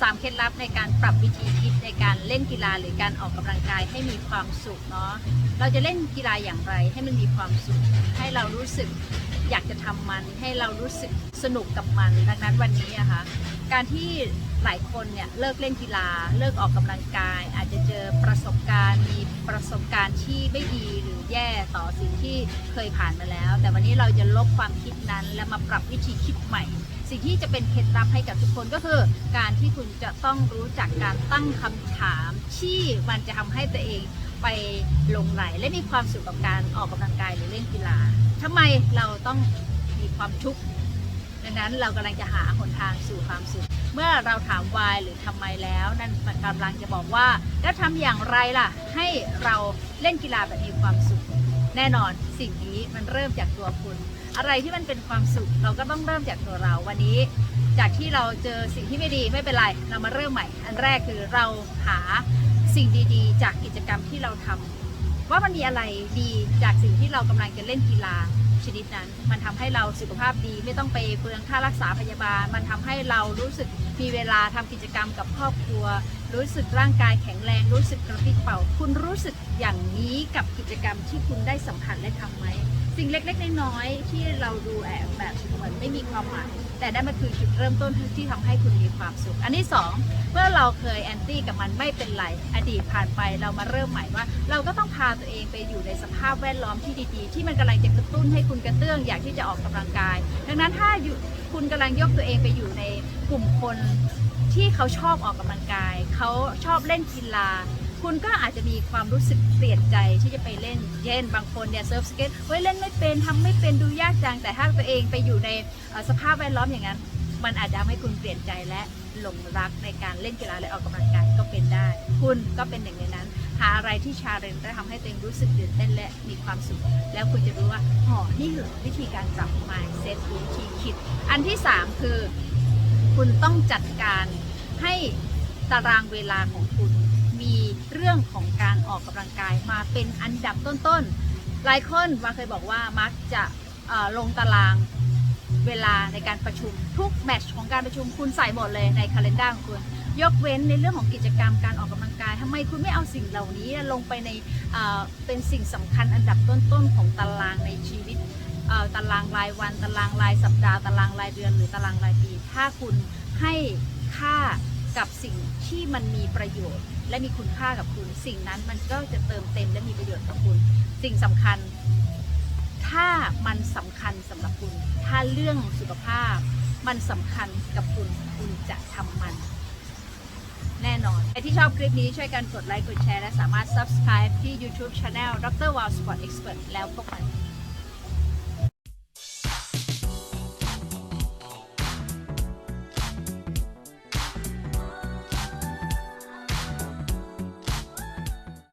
สามเคล็ดลับในการปรับวิธีคิดในการเล่นกีฬาหรือการออกกำลังกายให้มีความสุขเนาะเราจะเล่นกีฬาอย่างไรให้มันมีความสุข ให้เรารู้สึกอยากจะทำมัน ให้เรารู้สึกสนุกกับมัน ดังนั้นวันนี้อะคะการที่ หลายคนเนี่ยเลิกเล่นกีฬา เลิกออกกำลังกาย อาจจะเจอประสบการณ์มีประสบการณ์ที่ไม่ดีหรือแย่ต่อสิ่งที่เคยผ่านมาแล้ว แต่วันนี้เราจะลบความคิดนั้น และมาปรับวิธีคิดใหม่ สิ่งที่จะเป็นเคล็ดลับให้กับทุกคนก็คือ การที่คุณจะต้องรู้จักการตั้งคำถาม ที่มันจะทำให้ตัวเองไปลงไหลและมีความสุขกับการออกกำลังกายหรือเล่นกีฬาทำไมเราต้องมีความทุกข์ดังนั้นเรากำลังจะหาหนทางสู่ความสุข เมื่อเราถาม why หรือทำไมแล้ว นั่นมันกำลังจะบอกว่า แล้วทำอย่างไรล่ะ ให้เราเล่นกีฬาแบบมีความสุข แน่นอนสิ่งนี้มันเริ่มจากตัวคุณ อะไรที่มันเป็นความสุข เราก็ต้องเริ่มจากตัวเราวันนี้ จากที่เราเจอสิ่งที่ไม่ดีไม่เป็นไรเรามาเริ่มใหม่ อันแรกคือเราหาสิ่งดีๆ จากกิจกรรมที่เราทำว่ามันมีอะไรดีจากสิ่งที่เรากำลังจะเล่นกีฬา ชนิดนั้น มันทำให้เราสุขภาพดี ไม่ต้องไปเปลืองค่ารักษาพยาบาล มันทำให้เรารู้สึกมีเวลาทำกิจกรรมกับครอบครัว รู้สึกร่างกายแข็งแรง รู้สึกกระปรี้กระเป่า คุณรู้สึกอย่างนี้กับกิจกรรมที่คุณได้สัมผัสและทำไหม สิ่งเล็กๆน้อยๆที่เราดูแอบแบบเหมือนไม่มีความหมายแต่นั่นมันคือจุดเริ่มต้นที่ทำให้คุณมีความสุข อันที่สองเมื่อเราเคยแอนตี้กับมันไม่เป็นไรอดีตผ่านไปเรามาเริ่มใหม่ว่า เราก็ต้องพาตัวเองไปอยู่ในสภาพแวดล้อมที่ดีๆ ที่มันกำลังจะกระตุ้นให้คุณกระเตื้องอยากที่จะออกกำลังกาย ดังนั้นถ้าอยู่คุณกำลังยกตัวเองไปอยู่ในกลุ่มคนที่เขาชอบออกกำลังกาย เขาชอบเล่นกีฬา คุณก็อาจจะมีความรู้สึกเปลี่ยนใจที่จะไปเล่นเช่นบางคนเนี่ยเซิร์ฟสเก็ตเฮ้ยเล่นไม่เป็นทำไม่เป็นดูยากจังแต่ถ้าตัวเองไปอยู่ในสภาพแวดล้อมอย่างนั้น มันอาจจะทำให้คุณเปลี่ยนใจและหลงรักในการเล่นกีฬาและออกกำลังกายก็เป็นได้ คุณก็เป็นหนึ่งในนั้น หาอะไรที่ชาเรนและทำให้ตัวเองรู้สึกตื่นเต้นและมีความสุข แล้วคุณจะรู้ว่าอ๋อนี่คือวิธีการปรับ mindset วิธีคิด อันที่สามคือ คุณต้องจัดการให้ตารางเวลาของคุณ มีเรื่องของการออกกำลังกายมาเป็นอันดับต้นๆหลายคนมาเคยบอกว่ามักจะลงตารางเวลาในการประชุมทุกแมตช์ของการประชุมคุณใส่หมดเลยในคาล endar ของคุณยกเว้นในเรื่องของกิจกรรมการออกกำลังกายทำไมคุณไม่เอาสิ่งเหล่านี้ลงไปในเป็นสิ่งสำคัญอันดับต้นๆของตารางในชีวิตตารางรายวัน ตารางรายสัปดาห์ ตารางรายเดือน หรือตารางรายปี ถ้าคุณให้ค่า กับสิ่งที่มันมีประโยชน์ และมีคุณค่ากับคุณ สิ่งนั้นมันก็จะเติมเต็มและมีประโยชน์กับคุณ สิ่งสำคัญ ถ้ามันสำคัญสำหรับคุณ ถ้าเรื่องสุขภาพ มันสำคัญกับคุณคุณจะทำมัน แน่นอนใครที่ชอบคลิปนี้ช่วยกันกดไลค์กดแชร์และสามารถ subscribe ที่ YouTube Channel Dr. Wow Sport Expert แล้วพบกัน